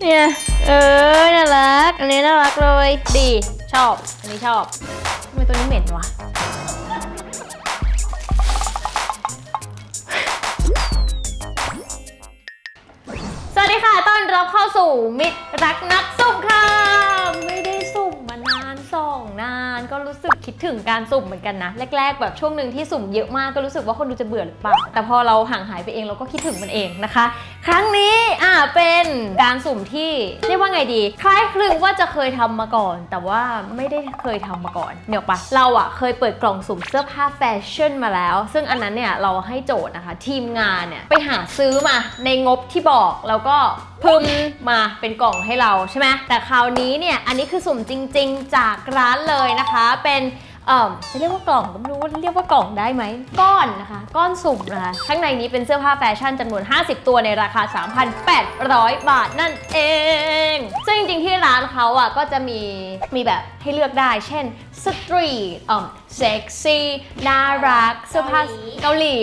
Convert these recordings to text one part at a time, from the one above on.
เนี่ย เออ น่ารัก อันนี้น่ารักเลย ดี ชอบ อันนี้ชอบทำไมตัวนี้เหม็นวะ สวัสดีค่ะ ต้อนรับเข้าสู่มิตรรักนักสุ่มค่ะ ก็รู้สึกคิดถึงการสุ่มเหมือนกันนะ แรก ๆ แบบช่วงหนึ่งที่สุ่มเยอะมากก็รู้สึกว่าคนดูจะเบื่อหรือเปล่า แต่พอเราห่างหายไปเองเราก็คิดถึงมันเองนะคะ ครั้งนี้อ่าเป็นการสุ่มที่เรียกว่าไงดี คล้ายคลึงว่าจะเคยทำมาก่อน แต่ว่าไม่ได้เคยทำมาก่อนเนี่ยปะเราอะเคยเปิดกล่องสุ่มเสื้อผ้าแฟชั่นมาแล้ว ซึ่งอันนั้นเนี่ยเราให้โจทย์นะคะ ทีมงานเนี่ยไปหาซื้อมาในงบที่บอกแล้วก็พึมมาเป็นกล่องให้เราใช่ไหมแต่คราวนี้เนี่ยอันนี้คือสุ่มจริง ๆ จากร้านเลยนะคะเป็นเอ่อจะเรียกว่ากล่องก็ไม่รู้ว่าเรียกว่ากล่องได้ไหมก้อนนะคะ ก้อนสุ่มนะคะข้างในนี้เป็นเสื้อผ้าแฟชั่นจำนวน 50 ตัวในราคา 3,800 บาทนั่นเอง ซึ่งจริงๆที่ร้านเขาอะก็จะมีมีแบบให้เลือกได้ เช่นสตรีทอ่อมเซ็กซี่น่ารักเสื้อผ้าเกาหลี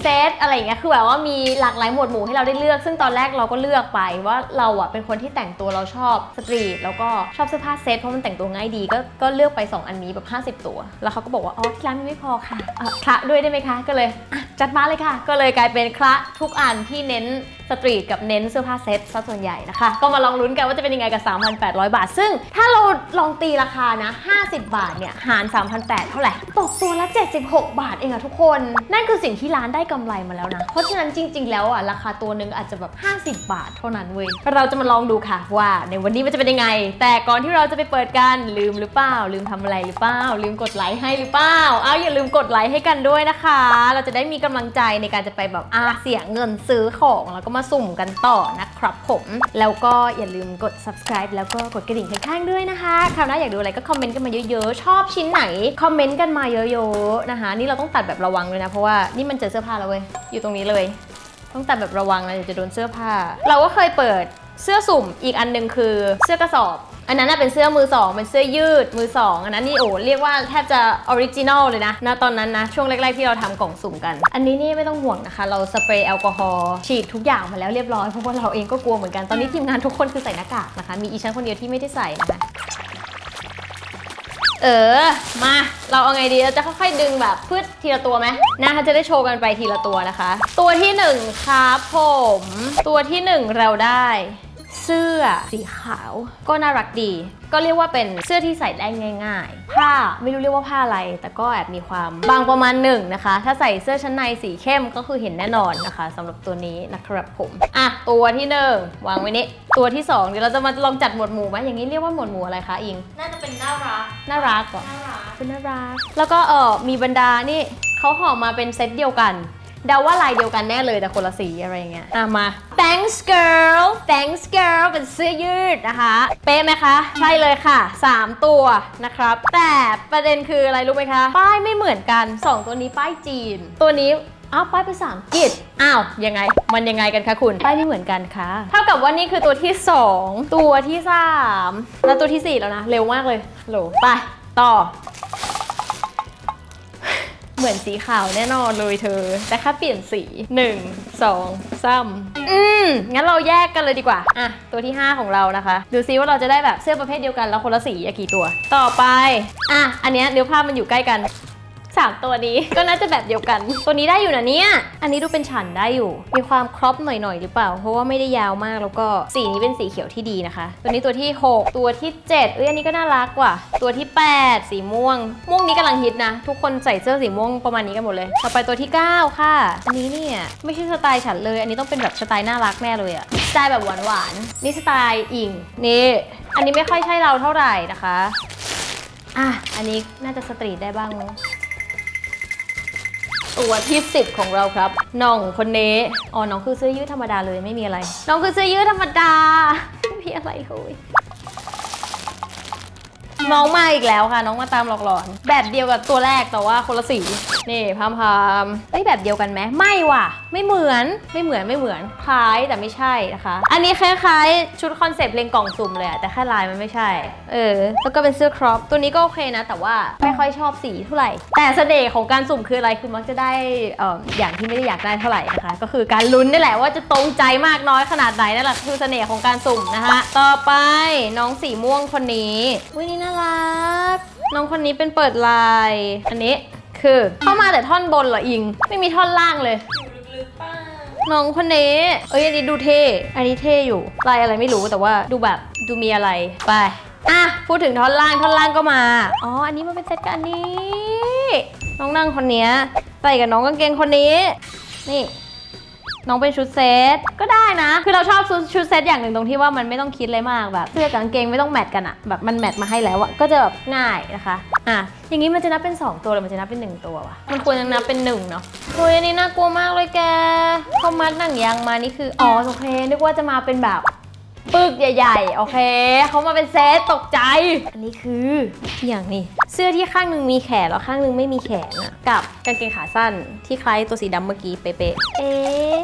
เซตอะไรอย่างเงี้ยคือแบบว่ามีหลากหลายหมวดหมู่ให้เราได้เลือก ซึ่งตอนแรกเราก็เลือกไปว่าเราอะเป็นคนที่แต่งตัวเราชอบสตรีทแล้วก็ชอบเสื้อผ้าเซตเพราะมันแต่งตัวง่ายดีก็ก็เลือกไป 2 อันนี้แบบ 50 ตัว แล้วเขาก็บอกว่าอ๋อที่ร้านมีไม่พอค่ะเอ่อคะด้วยได้ไหมคะก็เลยอะ จัดมาเลยค่ะ ก็เลยกลายเป็นคละทุกอันที่เน้นสตรีทกับเน้นเสื้อผ้าเซ็ตซะส่วนใหญ่นะคะ ก็มาลองลุ้นกันว่าจะเป็นยังไงกับ 3,800 บาท ซึ่งถ้าเราลองตีราคานะ 50 บาทเนี่ยหาร 3,800 เท่าไหร่ ตกตัวละ 76 บาทเองอะทุกคน นั่นคือสิ่งที่ร้านได้กำไรมาแล้วนะ เพราะฉะนั้นจริง ๆ แล้วอะราคาตัวหนึ่งอาจจะแบบ 50 บาทเท่านั้นเว้ยเราจะมาลองดูค่ะว่าในวันนี้มันจะเป็นยังไง แต่ก่อนที่เราจะไปเปิดกันลืมหรือเปล่า ลืมทำอะไรหรือเปล่าลืมกดไลค์ให้หรือเปล่าเอาอย่าลืมกดไลค์ให้กันด้วยนะคะ เราจะได้มีกำลังใจในการจะไปแบบอาเสียเงินซื้อของแล้วก็มาสุ่มกันต่อนะครับผม แล้วก็อย่าลืมกด subscribe แล้วก็กดกระดิ่งข้างๆด้วยนะคะคราวหน้าอยากดูอะไรก็คอมเมนต์กันมาเยอะๆ ชอบชิ้นไหน คอมเมนต์กันมาเยอะๆนะคะ นี่เราต้องตัดแบบระวังเลยนะ เพราะว่านี่มันเจอเสื้อผ้าแล้วเว้ยอยู่ตรงนี้เลย ต้องตัดแบบระวังนะเดี๋ยวจะโดนเสื้อผ้า เราก็เคยเปิดเสื้อสุ่มอีกอันหนึงคือเสื้อกระสอบ อันนั้นน่ะเป็นเสื้อมือสองเป็นเสื้อยืดมือสองอันนั้นนี่โอ้เรียกว่าแทบจะออริจินอลเลยนะณตอนนั้นนะช่วงแรกๆที่เราทำกล่องสุ่มกัน อันนี้นี่ไม่ต้องห่วงนะคะ เราสเปรย์แอลกอฮอล์ฉีดทุกอย่างมาแล้วเรียบร้อยเพราะว่าเราเองก็กลัวเหมือนกันตอนนี้ทีมงานทุกคนคือใส่หน้ากากนะคะ มีอีชั้นคนเดียวที่ไม่ได้ใส่นะคะเออ มา เราเอาไงดี เราจะค่อยๆ ดึงแบบพืชทีละตัวไหมนะคะจะได้โชว์กันไปทีละตัวนะคะ ตัวที่หนึ่งครับผม ตัวที่หนึ่งเราได้ เสื้อสีขาวก็น่ารักดี ก็เรียกว่าเป็นเสื้อที่ใส่ได้ง่ายๆ ผ้าไม่รู้เรียกว่าผ้าอะไร แต่ก็แอบมีความบางประมาณหนึ่งนะคะ ถ้าใส่เสื้อชั้นในสีเข้มก็คือเห็นแน่นอนนะคะสำหรับตัวนี้นะครับผมอะตัวที่หนึ่งวางไว้นี้ตัวที่สองเดี๋ยวเราจะมาลองจัดหมวดหมู่ไหมอย่างนี้เรียกว่าหมวดหมู่อะไรคะอิงน่าจะเป็นน่ารักน่ารักเหรอน่ารักเป็นน่ารัก แล้วก็เออมีบรรดานี่เขาห่อมาเป็นเซตเดียวกัน เดาว่าลายเดียวกันแน่เลยแต่คนละสีอะไรอย่างเงี้ยอะมา thanks girl thanks girl เป็นเสื้อยืดนะคะ เป๊ะไหมคะ ใช่เลยค่ะ 3 ตัวนะครับ แต่ประเด็นคืออะไรรู้ไหมคะ ป้ายไม่เหมือนกัน 2 ตัวนี้ป้ายจีน ตัวนี้อ้าวป้ายภาษาอังกฤษอ้าวยังไง มันยังไงกันคะคุณป้ายไม่เหมือนกันค่ะ เท่ากับว่านี่คือตัวที่ 2 ตัวที่ 3 แล้วตัวทีสี่ 4 แล้วนะ เร็วมากเลยโหลไปต่อ เหมือนสีขาวแน่นอนเลยเธอ แต่แค่เปลี่ยนสี 1 2 3อืม งั้นเราแยกกันเลยดีกว่า อะ ตัวที่ 5 ของเรานะคะ ดูซิว่าเราจะได้แบบเสื้อประเภทเดียวกันแล้วคนละสีอะกี่ตัว ต่อไป อะ อันเนี้ยเนื้อผ้ามันอยู่ใกล้กัน สามตัวนี้ ก็น่าจะแบบเดียวกัน ตัวนี้ได้อยู่นะเนี่ย อันนี้ดูเป็นฉันได้อยู่ มีความครอปหน่อยๆหรือเปล่า เพราะว่าไม่ได้ยาวมากแล้วก็สีนี้เป็นสีเขียวที่ดีนะคะ ตัวนี้ตัวที่ 6 ตัวที่ 7 เอ้ยอันนี้ก็น่ารักว่าตัวที่ 8 สีม่วง ม่วงนี้กำลังฮิตนะ ทุกคนใส่เสื้อสีม่วงประมาณนี้กันหมดเลย ต่อไปตัวที่ 9 ค่ะ อันนี้เนี่ยไม่ใช่สไตล์ฉันเลย อันนี้ต้องเป็นแบบสไตล์น่ารักแน่เลยอะสไตล์แบบหวานๆนี่สไตล์อิงนี่อันนี้ไม่ค่อยใช่เราเท่าไหร่นะคะอะ อันนี้น่าจะสตรีทได้บ้าง ตัวที่ 10 ของเราครับน้องคนนี้อ๋อน้องคือเสื้อยืดธรรมดาเลยไม่มีอะไร น้องคือเสื้อยืดธรรมดาไม่มีอะไรเลย น้องมาอีกแล้วค่ะ น้องมาตามหลอกหลอน แบบเดียวกับตัวแรกแต่ว่าคนละสี นี่พามพามเฮ้ยแบบเดียวกันไหมไม่ว่ะ ไม่เหมือนไม่เหมือนไม่เหมือนคล้ายแต่ไม่ใช่นะคะ อันนี้คล้ายๆ ชุดคอนเซปต์เลงกล่องสุ่มเลยอะแต่แค่ลายมันไม่ใช่ เออ แล้วก็เป็นเสื้อครอปตัวนี้ก็โอเคนะ แต่ว่าไม่ค่อยชอบสีเท่าไหร่ แต่เสน่ห์ของการสุ่มคืออะไรคือมักจะได้เอ่ออย่างที่ไม่ได้อยากได้เท่าไหร่นะคะ ก็คือการลุ้นนี่แหละว่าจะตรงใจมากน้อยขนาดไหนนั่นแหละคือเสน่ห์ของการสุ่มนะคะต่อไปน้องสีม่วงคนนี้วินี่น่ารักน้องคนนี้เป็นเปิดลาย อันนี้คือ เข้ามาแต่ท่อนบนเหรออิง ไม่มีท่อนล่างเลย น้องคนนี้ เอ้ยอันนี้ดูเท่ อันนี้เท่อยู่ ลายอะไรไม่รู้แต่ว่าดูแบบดูมีอะไร ไป อะ พูดถึงท่อนล่างท่อนล่างก็มา อ๋อ อันนี้มันเป็นเซตกับอันนี้ น้องนั่งคนเนี้ยใส่กับน้องกางเกงคนนี้ นี่ น้องเป็นชุดเซตก็ได้นะ คือเราชอบชุดชุดเซตอย่างหนึ่งตรงที่ว่ามันไม่ต้องคิดเลยมากแบบเสื้อกับกางเกงไม่ต้องแมทกันอะแบบมันแมทมาให้แล้วอะก็จะแบบง่ายนะคะอะอย่างนี้มันจะนับเป็น 2 ตัวหรือมันจะนับเป็น 1 ตัววะมันควรจะนับเป็น1เนาะโอ้ยอันนี้น่ากลัวมากเลยแกเขามัดหนังยางมานี่คืออ๋อโอเคนึกว่าจะมาเป็นแบบ ปึกใหญ่ ๆ โอเค เขามาเป็นเซตตกใจ อันนี้คืออย่างนี้ เสื้อที่ข้างหนึงมีแขนแล้วข้างหนึงไม่มีแขนอะกับกางเกงขาสั้นที่คล้ายตัวสีดำเมื่อกี้เป๊ะๆเอ๊ะ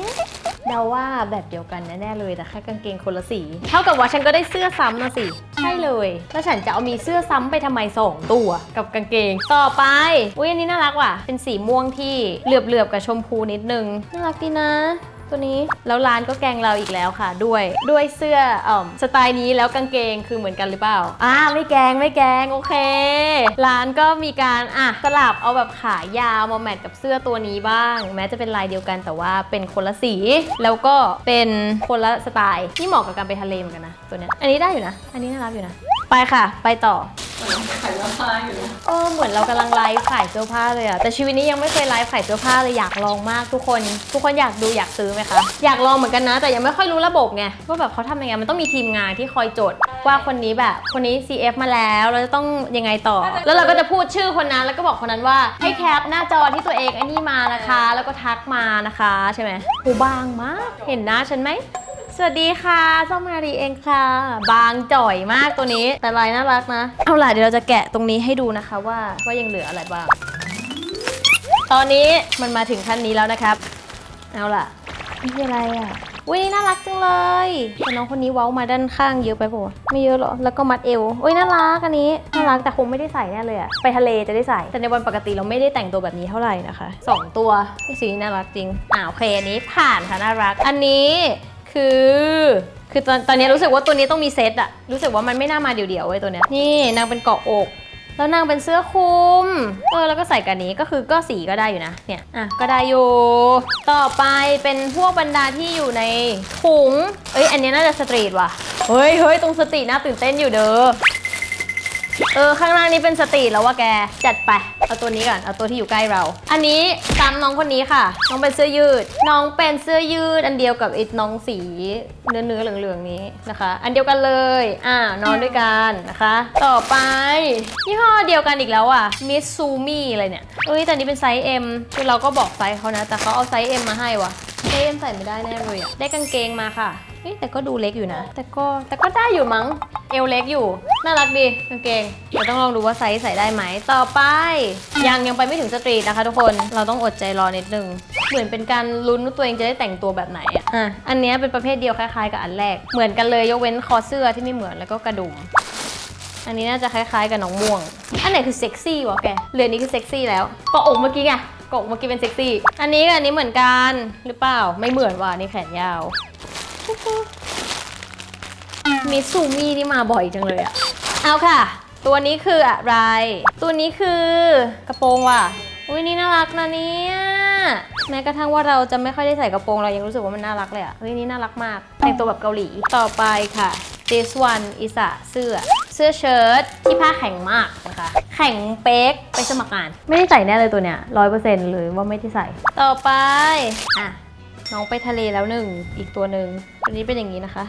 เดาว่าแบบเดียวกันแน่ๆเลยแต่แค่กางเกงคนละสี เท่ากับว่าฉันก็ได้เสื้อซ้ำนะสิ ใช่เลย แล้วฉันจะเอามีเสื้อซ้ำไปทำไมสองตัวกับกางเกง ต่อไป อุ้ยอันนี้น่ารักว่ะ เป็นสีม่วงที่เหลือบๆกับชมพูนิดนึง น่ารักดีนะ ตัวนี้แล้วร้านก็แกงเราอีกแล้วค่ะด้วยด้วยเสื้ออ่อสไตล์นี้แล้วกางเกงคือเหมือนกันหรือเปล่าอ่าไม่แกงไม่แกงโอเค ร้านก็มีการอะสลับเอาแบบขายาวมาแมทกับเสื้อตัวนี้บ้าง แม้จะเป็นลายเดียวกันแต่ว่าเป็นคนละสี แล้วก็เป็นคนละสไตล์นี่เหมาะกับการไปทะเลเหมือนกันนะตัวเนี้ยอันนี้ได้อยู่นะ อันนี้น่ารักอยู่นะ ไปค่ะ ไปต่อเออเหมือนเรากำลังไลฟ์ขายเสื้อผ้าเลยอะแต่ชีวิตนี้ยังไม่เคยไลฟ์ขายเสื้อผ้าเลยอยากลองมากทุกคน ทุกคนอยากดูอยากซื้อไหมคะ อยากลองเหมือนกันนะ แต่ยังไม่ค่อยรู้ระบบไงว่าแบบเขาทำยังไงมันต้องมีทีมงานที่คอยจด ว่าคนนี้แบบ คนนี้ CF มาแล้วเราจะต้องยังไงต่อ แล้วเราก็จะพูดชื่อคนนั้นแล้วก็บอกคนนั้นว่าให้แคปหน้าจอที่ตัวเองไอ้นี่มานะคะ แล้วก็ทักมานะคะใช่ไหมหูบางมากเห็นหน้าฉันไหม สวัสดีค่ะส้มมารีเองค่ะ บางจ่อยมากตัวนี้ แต่ลายน่ารักนะ เอาล่ะเดี๋ยวเราจะแกะตรงนี้ให้ดูนะคะว่าว่ายังเหลืออะไรบ้าง ตอนนี้มันมาถึงขั้นนี้แล้วนะครับ เอาล่ะนี่คืออะไรอะอุ้ยน่ารักจังเลยแต่น้องคนนี้เว้ามาด้านข้างเยอะไปปะวะไม่เยอะหรอ แล้วก็มัดเอวอุ้ยน่ารักอันนี้ น่ารักแต่คงไม่ได้ใส่แน่เลยอะไปทะเลจะได้ใส่ แต่ในวันปกติเราไม่ได้แต่งตัวแบบนี้เท่าไหร่นะคะสองตัวนี่สีน่ารักจริง อ่าโอเคอันนี้ผ่านค่ะน่ารัก อันนี้ คือ คือตอนตอนนี้รู้สึกว่าตัวนี้ต้องมีเซตอะรู้สึกว่ามันไม่น่ามาเดี่ยวๆเว้ยตัวเนี้ยนี่นางเป็นเกาะอก แล้วนางเป็นเสื้อคลุมเออแล้วก็ใส่กันนี้ก็คือก็สีก็ได้อยู่นะเนี่ยอะก็ได้อยู่ต่อไปเป็นพวกบรรดาที่อยู่ในถุงเอ้ยอันนี้น่าจะสตรีทว่ะเฮ้ยเฮ้ยตรงสตรีทน่าตื่นเต้นอยู่เด้อ เออ ข้างล่างนี้เป็นสตรีทแล้วว่าแก จัดไป เอาตัวนี้ก่อน เอาตัวที่อยู่ใกล้เรา อันนี้ตามน้องคนนี้ค่ะ น้องเป็นเสื้อยืด น้องเป็นเสื้อยืด อันเดียวกับไอ้น้องสีเนื้อเนื้อเหลืองๆนี้นะคะ อันเดียวกันเลย อ่านอนด้วยกันนะคะ ต่อไปยี่ห้อเดียวกันอีกแล้วอะมิสซูมี่อะไรเนี่ยเอ้ยแต่นนี้เป็นไซส์ M คือเราก็บอกไซส์เขานะ แต่เขาเอาไซส์ M มาให้ว่ะไซส์ M ใส่ไม่ได้แน่เลยอะ ได้กางเกงมาค่ะ เอ้ยแต่ก็ดูเล็กอยู่นะ แต่ก็แต่ก็ได้อยู่มั้ง เอวเล็กอยู่ น่ารักดีกางเกงเดี๋ยวต้องลองดูว่าไซส์ใส่ได้ไหม ต่อไป ยังยังไปไม่ถึงสตรีทนะคะทุกคน เราต้องอดใจรอนิดนึง เหมือนเป็นการลุ้นว่าตัวเองจะได้แต่งตัวแบบไหนอะอะ อันนี้เป็นประเภทเดียวคล้ายๆ กับอันแรก เหมือนกันเลยยกเว้นคอเสื้อที่ไม่เหมือนแล้วก็กระดุมอันนี้น่าจะคล้ายๆกับน้องม่วง อันไหนคือเซ็กซี่วะแกเรือนนี้คือเซ็กซี่แล้วกาะอกเมื่อกี้ไงกาะอกเมื่อกี้เป็นเซ็กซี่ อันนี้กับอันนี้เหมือนกันหรือเปล่า ไม่เหมือนว่ะนี่แขนยาว มิซูมี่นี่มาบ่อยจังเลยอะเอาค่ะ ตัวนี้คืออะไร ตัวนี้คือกระโปรงว่ะ อุ้ยนี่น่ารักนะเนี่ยแม้กระทั่งว่าเราจะไม่ค่อยได้ใส่กระโปรงเรายังรู้สึกว่ามันน่ารักเลยอะเฮ้ยนี่น่ารักมากแต่งตัวแบบเกาหลีต่อไปค่ะ this one is a เสื้อ เสื้อเชิ้ตที่ผ้าแข็งมากนะคะ แข็งเป๊กไปสมัครงาน ไม่ได้ใส่แน่เลยตัวเนี้ยร้อยเปอร์เซ็นต์เลยว่าไม่ได้ใส่ ต่อไป อะ น้องไปทะเลแล้วหนึ่งอีกตัวหนึ่งตัวนี้เป็นอย่างนี้นะคะ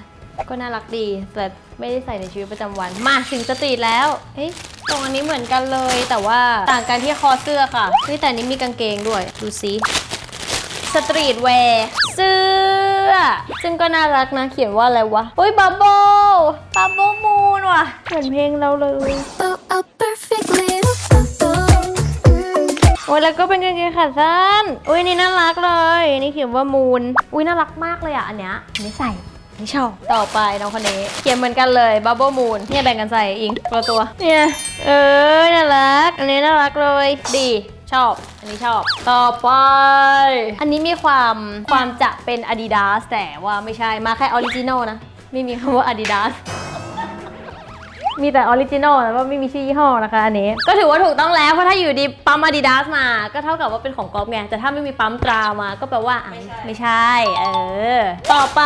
ก็น่ารักดีแต่ไม่ได้ใส่ในชีวิตประจำวัน มาถึงสตรีทแล้วเฮ้ยตรงอันนี้เหมือนกันเลย แต่ว่าต่างกันที่คอเสื้อค่ะเฮ้ยแต่นนี้มีกางเกงด้วยดูสิสตรีทแวร์เสื้อ ซึ่งก็น่ารักนะเขียนว่าอะไรวะเฮ้ยบับเบิ้ลบับเบิ้ลมูนว่ะเหมือนเพลงเราเลย โอ้ยแล้วก็เป็นกางเกงขาสั้นอุ้ยนี่น่ารักเลยนี่เขียนว่ามูนอุ้ยน่ารักมากเลยอะอันเนี้ยอันนี้ใส่ไม่ชอบต่อไปน้องคนนี้เขียนเหมือนกันเลยบับเบิลมูนเนี่ยแบ่งกันใส่อิงตัวตัวเนี่ยเออน่ารัก อันนี้น่ารักเลย ดีชอบ อันนี้ชอบ ต่อไป อันนี้มีความความจะเป็น Adidas แต่ว่าไม่ใช่มาแค่ออริจินอลนะ ไม่มีคำว่า Adidas มีแต่ออริจินอลแต่ว่าไม่มีชื่อยี่ห้อนะคะอันนี้ ก็ถือว่าถูกต้องแล้วเพราะถ้าอยู่ดีปั๊ม Adidas มา ก็เท่ากับว่าเป็นของก๊อฟไง แต่ถ้าไม่มีปั๊มตรามาก็แปลว่าอะไม่ใช่ เออ ต่อไป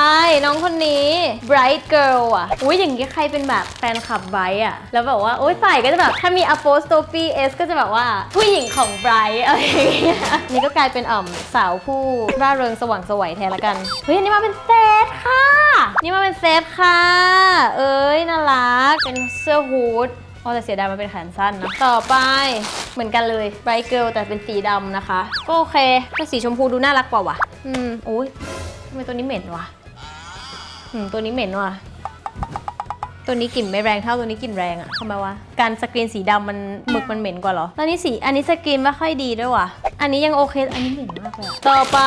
น้องคนนี้ Bright Girl อะ อุ้ยอย่างนี้ใครเป็นแบบแฟนคลับ Bright อะ แล้วแบบว่าโอ๊ยใส่ก็จะแบบ ถ้ามี apostrophe s ก็จะแบบว่าผู้หญิงของ Bright อะไรอย่างเงี้ยนี่ก็กลายเป็นอ่อมสาวผู้ร่าเริงสว่างไสวยแทนละกันเฮ้ยอันนี้มาเป็นเซตค่ะ นี่มาเป็นเซตค่ะ เอ้ยน่ารักเป็นเสื้อฮูดอ๋อแต่เสียดายมันเป็นแขนสั้นนะ ต่อไปเหมือนกันเลย Bright Girl แต่เป็นสีดำนะคะ ก็โอเคแต่สีชมพูดูน่ารักกว่าวะอืมโอ้ยทำไมตัวนี้เหม็นวะอืมตัวนี้เหม็นว่ะตัวนี้กลิ่นไม่แรงเท่าตัวนี้กลิ่นแรงอะทำไมวะ การสกรีนสีดำมันหมึกมันเหม็นกว่าเหรอแล้วนี่สี อันนี้สกรีนไม่ค่อยดีด้วยว่ะ อันนี้ยังโอเค อันนี้เหม็นมากเลย ต่อไป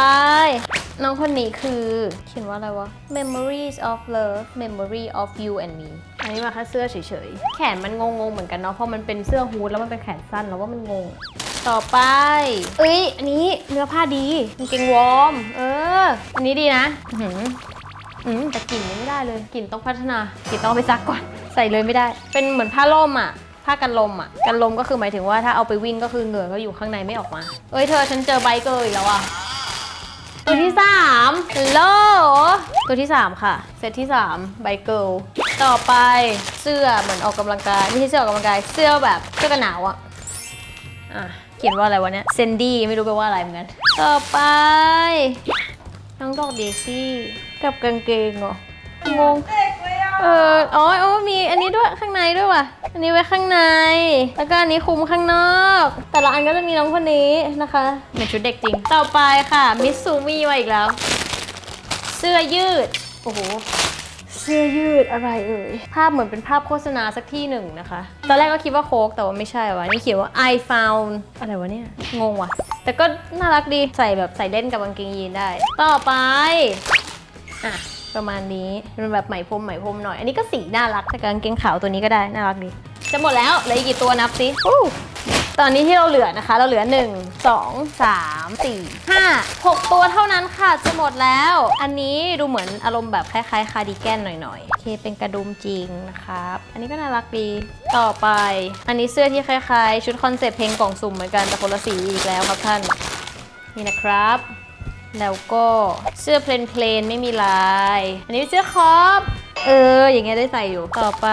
น้องคนนี้คือ เขียนว่าอะไรวะ Memories of Love Memory of You and Me อันนี้มาแค่เสื้อเฉยๆ แขนมันงงๆเหมือนกันเนาะ เพราะมันเป็นเสื้อฮูดแล้วมันเป็นแขนสั้นแล้วว่ามันงง ต่อไป เอ้ย อันนี้เนื้อผ้าดีกางเกงวอร์ม เออ อันนี้ดีนะ อื้อหืมแต่กลิ่นยังไม่ได้เลย กลิ่นต้องพัฒนากลิ่นต้องไปซักก่อน ใส่เลยไม่ได้ เป็นเหมือนผ้าล่มอะผ้ากันลมอะ กันลมก็คือหมายถึงว่าถ้าเอาไปวิ่งก็คือเหงื่อก็อยู่ข้างในไม่ออกมา เอ้ยเธอฉันเจอไบเกอร์อีกแล้วอะ ตัวที่3ฮัลโหลตัวที่ 3 ค่ะ เซตที่3ไบเกิล ต่อไปเสื้อเหมือนออกกำลังกาย ไม่ใช่เสื้อออกกำลังกาย เสื้อแบบเสื้อกันหนาวอะอะ เขียนว่าอะไรวะเนี่ยเซนดี้ไม่รู้แปลว่าอะไรเหมือนกัน ต่อไป น้องดอกเดซี่กับกางเกงเหรองงเอออ๋อโอ้มีอันนี้ด้วยข้างในด้วยว่ะ อันนี้ไว้ข้างใน แล้วก็อันนี้คลุมข้างนอก แต่ละอันก็จะมีน้องคนนี้นะคะเหมือนชุดเด็กจริง ต่อไปค่ะ มิสซูมิมาอีกแล้ว เสื้อยืด โอ้โหเสื้อยืดอะไรเอ่ย ภาพเหมือนเป็นภาพโฆษณาสักที่หนึ่งนะคะ ตอนแรกก็คิดว่าโค้กแต่ว่าไม่ใช่วะนี่เขียนว่า I found อะไรวะเนี่ย งงว่ะ แต่ก็น่ารักดี ใส่แบบใส่เล่นกับกางเกงยีนได้ ต่อไป อะประมาณนี้เป็นแบบไหมพรมไหมพรมหน่อย อันนี้ก็สีน่ารักแต่กางเกงขาวตัวนี้ก็ได้ น่ารักดี จะหมดแล้วเหลืออีกกี่ตัวนับสิอู้ตอนนี้ที่เราเหลือนะคะ เราเหลือ 1 2 3 4 5 6 ตัวเท่านั้นค่ะ จะหมดแล้ว อันนี้ดูเหมือนอารมณ์แบบคล้ายๆ คาร์ดิแกนหน่อยๆโอเคเป็นกระดุมจริงนะครับ อันนี้ก็น่ารักดี ต่อไป อันนี้เสื้อที่คล้ายๆ ชุดคอนเซปต์เพลงกล่องสุ่มเหมือนกันแต่คนละสีอีกแล้วครับท่าน นี่นะครับ แล้วก็เสื้อเพลนเพลนๆไม่มีลาย อันนี้เสื้อคอป เออ อย่างเงี้ยได้ใส่อยู่ ต่อไป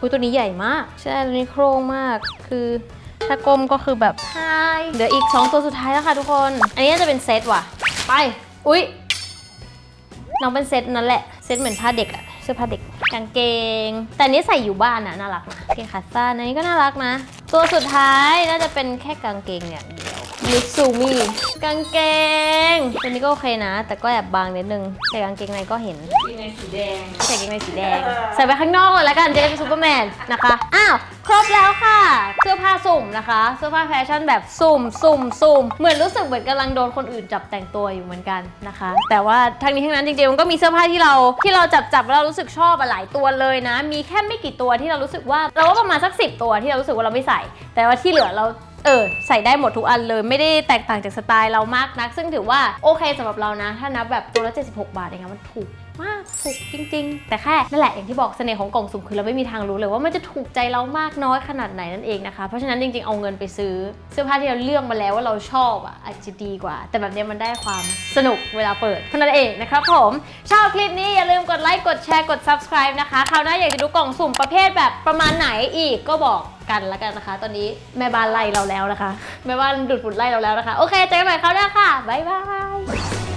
อุยตัวนี้ใหญ่มาก ใช่ตัวนี้โครงมาก คือถ้าก้มก็คือแบบไฮเดี๋ยวอีก 2 ตัวสุดท้ายแล้วค่ะทุกคน อันนี้น่าจะเป็นเซตว่ะ ไป อุ๊ยน้องเป็นเซตนั่นแหละ เซตเหมือนผ้าเด็กอะเสื้อผ้าเด็ก กางเกง แต่อันนี้ใส่อยู่บ้านนะน่ารักนะกางเกงขาสั้นอันนี้ก็น่ารักนะ ตัวสุดท้ายน่าจะเป็นแค่กางเกงอย่างเดียว มิซูมิกางเกง ตัวนี้ก็โอเคนะ แต่ก็แอบบางนิดนึง ใส่กางเกงในก็เห็น มีในสีแดง ใส่กางเกงในสีแดง ใส่ไปข้างนอกเลยแล้วกัน จะได้เป็นซูเปอร์แมนนะคะ อ้าว ครบแล้วค่ะ เสื้อผ้าสุ่มนะคะ เสื้อผ้าแฟชั่นแบบสุ่มสุ่มสุ่มเหมือนรู้สึกเหมือนกำลังโดนคนอื่นจับแต่งตัวอยู่เหมือนกันนะคะ แต่ว่าทั้งนี้ทั้งนั้นจริงๆมันก็มีเสื้อผ้าที่เราที่เราจับจับแล้วเรารู้สึกชอบอะหลายตัวเลยนะ มีแค่ไม่กี่ตัวที่เรารู้สึกว่าเราว่าประมาณสักสิตัวที่เรารู้สึกว่าเราไม่ใส่ แต่ว่าที่เหลือเรา เออใส่ได้หมดทุกอันเลยไม่ได้แตกต่างจากสไตล์เรามากนัก ซึ่งถือว่าโอเคสำหรับเรานะ ถ้านับแบบตัวละ76 บาทเองอะมันถูก มากถูกจริง ๆ แต่แค่นั่นแหละอย่างที่บอกเสน่ห์ของกล่องสุ่มคือเราไม่มีทางรู้เลยว่ามันจะถูกใจเรามากน้อยขนาดไหนนั่นเองนะคะ เพราะฉะนั้นจริงๆเอาเงินไปซื้อ เสื้อผ้าที่เราเลือกมาแล้วว่าเราชอบอะอาจจะดีกว่า แต่แบบนี้มันได้ความสนุกเวลาเปิดเท่านั้นเองนะครับผมชอบคลิปนี้อย่าลืมกดไลค์กดแชร์กด subscribe นะคะคราวหน้าอยากจะดูกล่องสุ่มประเภทแบบประมาณไหนอีกก็บอกกันแล้วกันนะคะ ตอนนี้แม่บ้านไล่เราแล้วนะคะ แม่บ้านดูดฝุ่นไล่เราแล้วนะคะ โอเคเจอกันใหม่คราวหน้าค่ะบ๊ายบาย